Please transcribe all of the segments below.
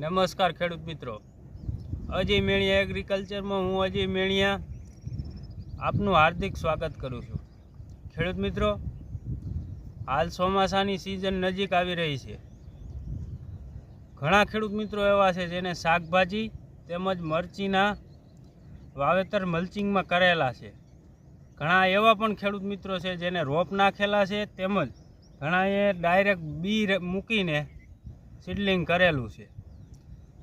નમસ્કાર ખેડૂત મિત્રો. અજય મેણિયા એગ્રીકલ્ચરમાં હું અજય મેણિયા આપનું હાર્દિક સ્વાગત કરું છું. ખેડૂત મિત્રો, હાલ ચોમાસાની સિઝન નજીક આવી રહી છે. ઘણા ખેડૂત મિત્રો એવા છે જેને શાકભાજી તેમજ મરચીના વાવેતર મલ્ચિંગમાં કરેલા છે. ઘણા એવા પણ ખેડૂત મિત્રો છે જેને રોપ નાખેલા છે તેમજ ઘણાએ ડાયરેક્ટ બી મૂકીને સીડલિંગ કરેલું છે.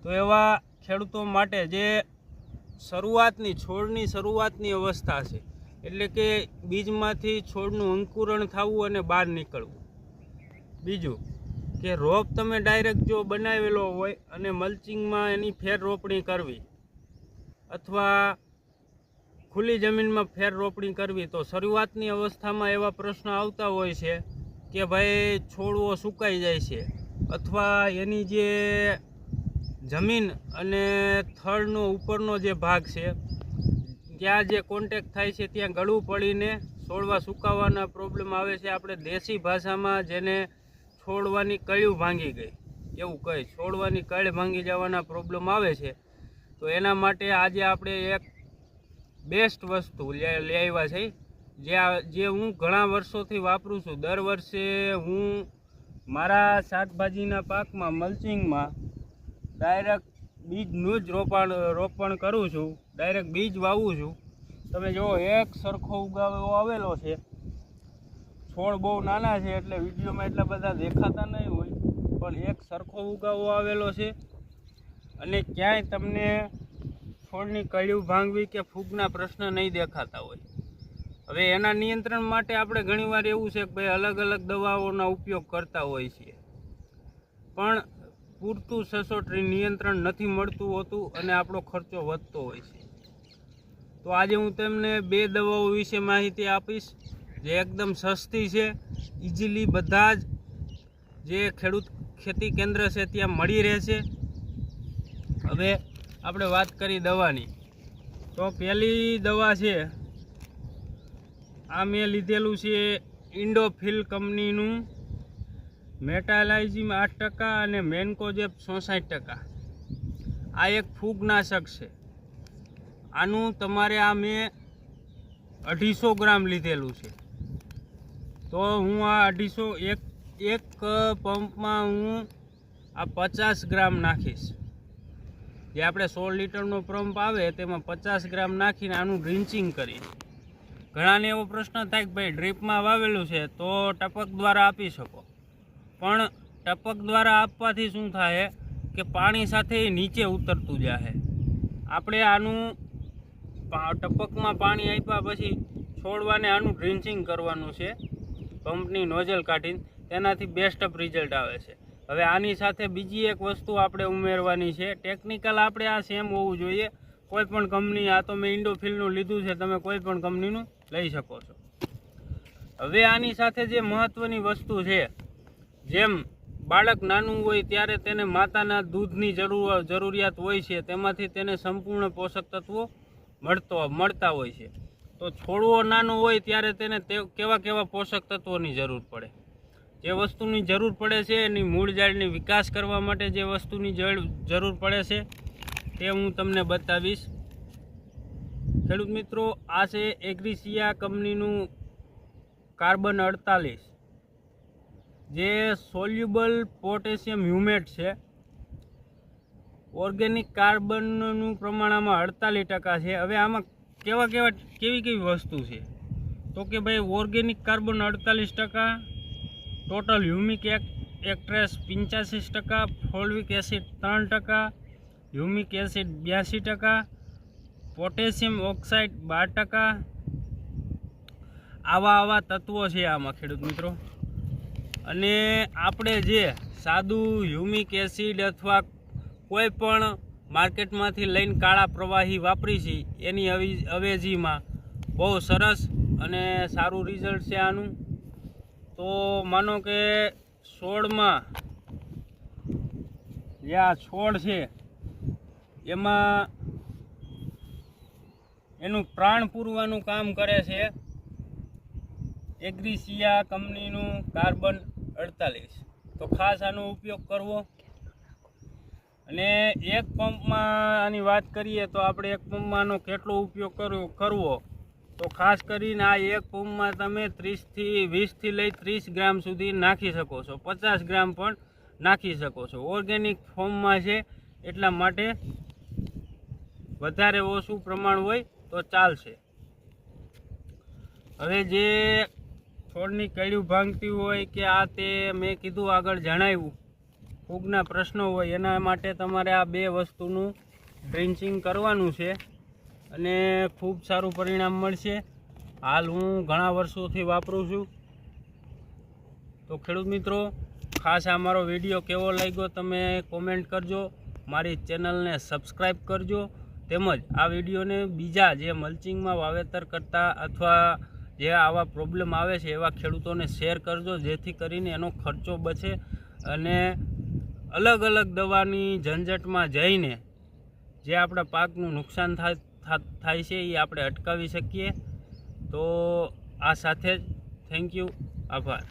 તો એવા ખેડૂતો માટે જે શરૂઆતની, છોડની શરૂઆતની અવસ્થા છે, એટલે કે બીજમાંથી છોડનું અંકુરણ થવું અને બહાર નીકળવું. બીજું કે રોપ તમે ડાયરેક્ટ જો બનાવેલો હોય અને મલ્ચિંગમાં એની ફેર રોપણી કરવી, અથવા ખુલ્લી જમીનમાં ફેર રોપણી કરવી, તો શરૂઆતની અવસ્થામાં એવા પ્રશ્નો આવતા હોય છે કે ભાઈ છોડવો સુકાઈ જાય છે, અથવા એની જે જમીન અને થળનો ઉપરનો જે ભાગ છે, ત્યાં જે કોન્ટેક થાય છે, ત્યાં ગળું પડીને છોડવા સુકાવવાના પ્રોબ્લેમ આવે છે. આપણે દેશી ભાષામાં જેને છોડવાની કળિયું ભાંગી ગઈ, એવું કહે છોડવાની કળ ભાંગી જવાના પ્રોબ્લેમ આવે છે. તો એના માટે આજે આપણે એક બેસ્ટ વસ્તુ લઈ આવ્યા છે. જે જે હું ઘણા વર્ષોથી વાપરું છું. દર વર્ષે હું મારા શાકભાજીના પાકમાં મલ્ચિંગમાં ડાયરેક્ટ બીજનું જ રોપાણ, રોપણ કરું છું. ડાયરેક્ટ બીજ વાવું છું. તમે જુઓ, એક સરખો ઉગાવો આવેલો છે. છોડ બહુ નાના છે એટલે વિડીયોમાં એટલા બધા દેખાતા નહીં હોય, પણ એક સરખો ઉગાવો આવેલો છે. અને ક્યાંય તમને છોડની કળિયું ભાંગવી કે ફૂગના પ્રશ્ન નહીં દેખાતા હોય. હવે એના નિયંત્રણ માટે આપણે ઘણીવાર એવું છે કે ભાઈ અલગ અલગ દવાઓના ઉપયોગ કરતા હોઈએ છીએ પણ પૂરતું સચોટ નિયંત્રણ નથી મળતું હોતું અને આપણો ખર્ચો વધતો હોય છે. તો આજે હું તમને બે દવાઓ વિશે માહિતી આપીશ. જે એકદમ સસ્તી છે. ઇઝીલી બધા જ જે ખેડૂત ખેતી કેન્દ્ર છે ત્યાં મળી રહેશે હવે આપણે વાત કરી દવાની. તો પહેલી દવા છે. આ મેં લીધેલું છે ઇન્ડોફિલ કંપનીનું. મેટાલાઇઝિમ આઠ ટકા અને મેન્કોજેપ ચોસાઠ ટકા. આ એક ફૂગનાશક છે. આનું તમારે આ મેં અઢીસો ગ્રામ લીધેલું છે. તો હું આ અઢીસો એક એક પંપમાં હું આ પચાસ ગ્રામ નાખીશ. જે આપણે સોળ લીટરનો પંપ આવે તેમાં પચાસ ગ્રામ નાખીને આનું ડ્રિન્ચિંગ કરીશ ઘણાને એવો પ્રશ્ન થાય કે ભાઈ ડ્રીપમાં વાવેલું છે તો ટપક દ્વારા આપી શકો. પણ ટપક દ્વારા આપવાથી શું થાય કે પાણી સાથે નીચે ઉતરતું જાય આપણે આનું ટપકમાં પાણી આપ્યા પછી છોડવાને આનું ડ્રિન્ચિંગ કરવાનું છે, પંપની નોઝલ કાઢીને, તેનાથી બેસ્ટ ઓફ રિઝલ્ટ આવે છે. હવે આની સાથે બીજી એક વસ્તુ આપણે ઉમેરવાની છે. ટેકનિકલ આપણે આ સેમ હોવું જોઈએ. કોઈ પણ કંપની આ તો મેં ઇન્ડોફિલનું લીધું છે, તમે કોઈ પણ કંપનીનું લઈ શકો છો. હવે આની સાથે જે મહત્ત્વની વસ્તુ છે જેમ બાળક નાનું હોય ત્યારે તેને માતાના દૂધની જરૂર જરૂરિયાત હોય છે, તેમાંથી તેને સંપૂર્ણ પોષક તત્વો મળતો, મળતા હોય છે. તો છોડવો નાનો હોય ત્યારે તેને કેવા કેવા પોષક તત્વોની જરૂર પડે? જે વસ્તુની જરૂર પડે છે, એની મૂળ ઝાડની વિકાસ કરવા માટે જે વસ્તુની જરૂર પડે છે, તે હું તમને બતાવીશ. ખેડૂત મિત્રો, આ છે એગ્રીસિયા કંપનીનું કાર્બન અડતાલીસ. જે સોલ્યુબલ પોટેશિયમ હ્યુમેટ છે ઓર્ગેનિક કાર્બનનું પ્રમાણ આમાં અડતાલીસ ટકા છે. હવે આમાં કેવા કેવા, કેવી કેવી વસ્તુ છે? તો કે ભાઈ ઓર્ગેનિક કાર્બન અડતાલીસ ટકા ટોટલ હ્યુમિક એક એક્ટ્રેસ પંચ્યાસી ટકા ફોલ્વિક એસિડ ત્રણ ટકા હ્યુમિક એસિડ બ્યાસી ટકા પોટેશિયમ ઓક્સાઇડ બાર ટકા. આવા આવા તત્વો છે આમાં ખેડૂત મિત્રો. અને આપણે જે સાદું હ્યુમિક એસિડ અથવા કોઈ પણ માર્કેટમાંથી લઈને કાળા પ્રવાહી વાપરી છીએ એની અવેજીમાં બહુ સરસ અને સારું રિઝલ્ટ છે આનું. તો માનો કે છોડમાં જે આ છોડ છે, એમાં એનું પ્રાણ પૂરવાનું કામ કરે છે. એગ્રીસિયા કંપનીનું કાર્બન અડતાલીસ. તો ખાસ આનો ઉપયોગ કરવો. અને એક પંપમાં આની વાત કરીએ તો આપણે એક પંપમાં આનો કેટલો ઉપયોગ કરવો કરવો? તો ખાસ કરીને આ એક પંપમાં તમે ત્રીસથી, વીસથી લઈ ત્રીસ ગ્રામ સુધી નાખી શકો છો. પચાસ ગ્રામ પણ નાખી શકો છો. ઓર્ગેનિક ફોર્મમાં છે, એટલા માટે વધારે ઓછું પ્રમાણ હોય તો ચાલશે. હવે જે છોડની કળિયું ભાંગતી હોય કે આ તે મેં કીધું આગળ જણાવ્યું. ફૂગના પ્રશ્નો હોય, એના માટે તમારે આ બે વસ્તુનું ડ્રિન્ચિંગ કરવાનું છે અને ખૂબ સારું પરિણામ મળશે. હાલ હું ઘણા વર્ષોથી વાપરું છું. તો ખેડૂત મિત્રો, ખાસ આ મારો વીડિયો કેવો લાગ્યો તમે કોમેન્ટ કરજો. મારી ચેનલને સબસ્ક્રાઈબ કરજો. તેમજ આ વિડીયોને બીજા જે મલ્ચિંગમાં વાવેતર કરતા અથવા જે આવા પ્રોબ્લેમ આવે છે એવા ખેડૂતોને શેર કરજો, જેથી કરીને એનો ખર્ચો બચે અને અલગ અલગ દવાની ઝંઝટમાં જઈને જે આપણા પાકનું નુકસાન થાય છે એ આપણે અટકાવી શકીએ. તો આ સાથે જ થેન્ક યુ આભાર.